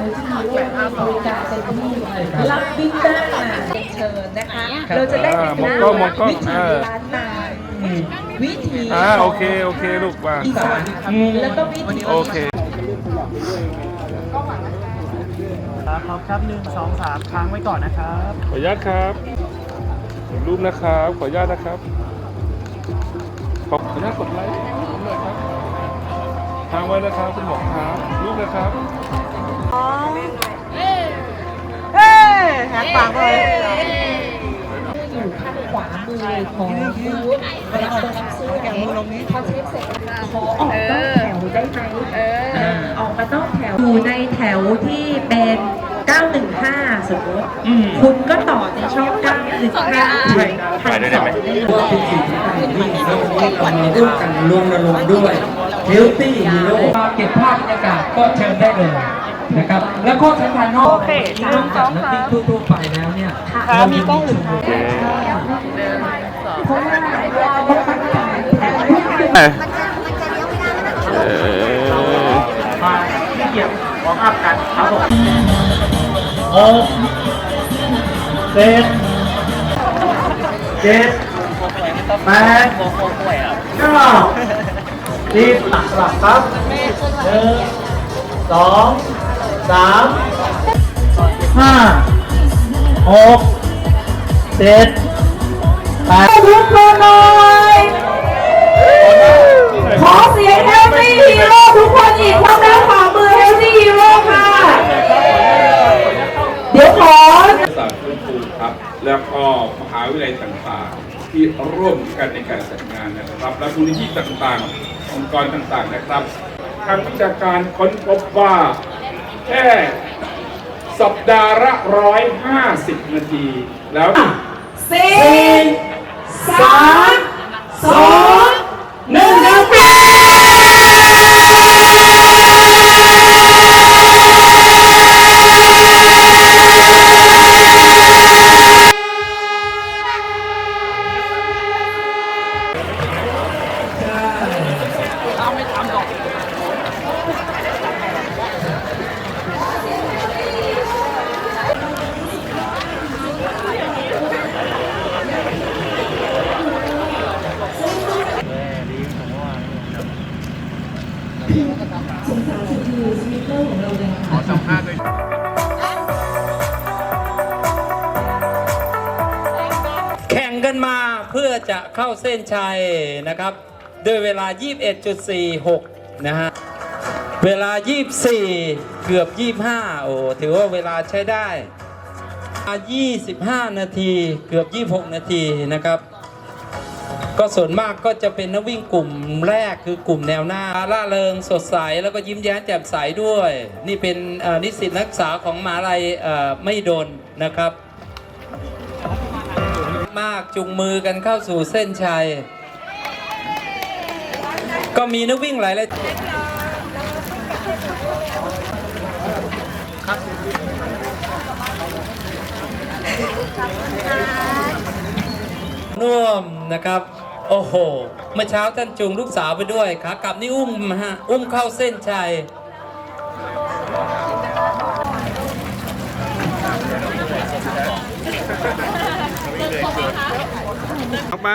ดยที่มีรงบริการเต็มที่รับวิ่งได้เชิญนะคะ เราจะได้เห็นอ่ามองกล้องมองกล้องวิถีล้านนาวิถีอ่าโอเคโอเคลูกมาอีสานแล้วก็วิถีโอเคครับพร้อมครับหนึ่งสองสามค้างไว้ก่อนนะครับ ขออนุญาตครับรูปนะครับ ขออนุญาตนะครับ ขออนุญาตกดไลค์รูปหน่อยครับทางไว้นะครับคุณหมอครับรูปนะครับ อยู่ข้างขวามือของบูธเวลาเดินซื้อเนี่ยพอเช็คเสร็จขอออกนอกแถวได้ไหมอ่าออกมานอกแถวอยู่ในแถวที่เป็น 915 สมมติคุณก็ต่อในช่อง915ไปด้วยได้ไหมว่าเป็นสิ่งที่ต่างที่เราร่วมกันรวมระลงด้วย Healthy Hero เก็บภาพบรรยากาศก็เชิญได้เลย นะครับ แล้วก็สำคัญนอกนอกจากนักวิ่งทั่วๆไปแล้วเนี่ยเรามีกล้องอื่นเพราะว่าต้องตั้งใจเออมาที่เกียบวอร์มอัพกันครับผมหกเจ็ดเจ็ดแปดเก้าสิบหลักหลักครับหนึ่งสอง สามห้าหกเจ็ดแปดทุกคนหน่อยขอเสียง Healthy Hero ทุกคนอีกทางด้านขวามือ Healthy Hero ค่ะ เดี๋ยวขอศาสตร์ฟื้นฟูครับแล้วก็มหาวิทยาลัยต่างๆ ที่ร่วมกันในการจัดงานนะครับ และมูลนิธิต่างๆ องค์กรต่างๆนะครับ ทางวิชาการค้นพบว่า แค่สัปดาห์ละร้อยห้าสิบนาที แล้วสี่สามสองหนึ่งแล้วค่ะ แข่งกันมาเพื่อจะเข้าเส้นชัยนะครับ ด้วยเวลา 21.46 นะฮะ เวลา 24 เกือบ 25 โอ้ ถือว่าเวลาใช้ได้ 25 นาที เกือบ 26 นาทีนะครับ ก็ส่วนมากก็จะเป็นนักวิ่งกลุ่มแรกคือกลุ่มแนวหน้าล่าเริงสดใสแล้วก็ยิ้มแย้มแจ่มใสด้วย นี่เป็นนิสิตนักศึกษาของมหาลัยไม่โดนนะครับ มากจุงมือกันเข้าสู่เส้นชัย ก็มีนักวิ่งหลายๆน่วมนะครับ โอ้โห เมื่อเช้าท่านจูงลูกสาวไปด้วยขากลับนี่อุ้มฮะ อุ้มเข้าเส้นชัย ออกไป